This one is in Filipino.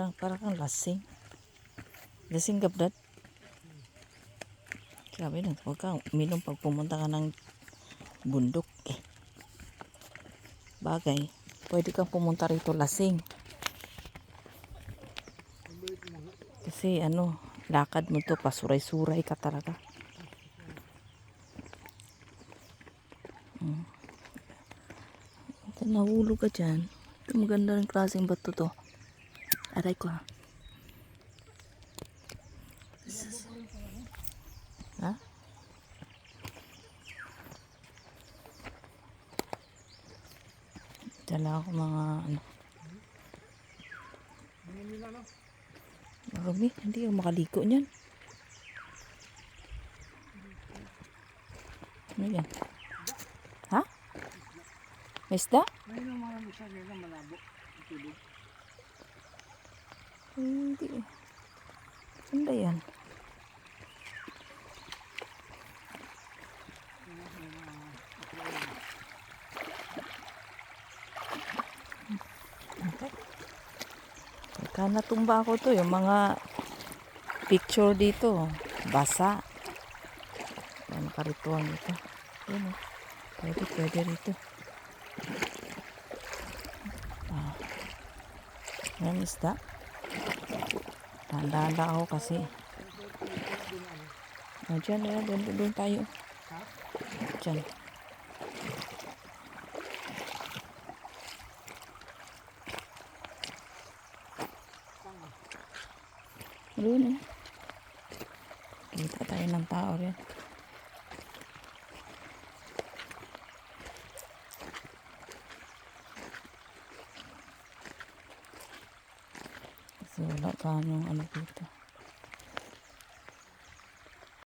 Parang, parang kang lasing. Lasing ka, Brad? Sabi na, huwag kang uminom pag pumunta ka ng bundok eh. Bagay, pwede kang pumunta rito lasing. Kasi ano, lakad mo to, pasuray-suray ka talaga. Hmm. Nahulog ka dyan. Ito, maganda rin klaseng bato to. Aray ko ha. Ha? Dala ako mga ano. Marami, hindi ako makaliko niyan. Ano yan? Ha? Isda? May nang marami siya nila malabo. tubig. Hindi. Saan ba yan? Pagka natumba ako to, yung mga picture dito, basa. Kaya nakarituan ito. Yun o. Pwede, pwede rito. Ah. Yan isda. Tanda-tanda ako kasi. O, dyan, dyan, doon, doon tayo. Dyan. Doon eh. Kita tayo ng tao rin. Kasi wala pa yung ano dito.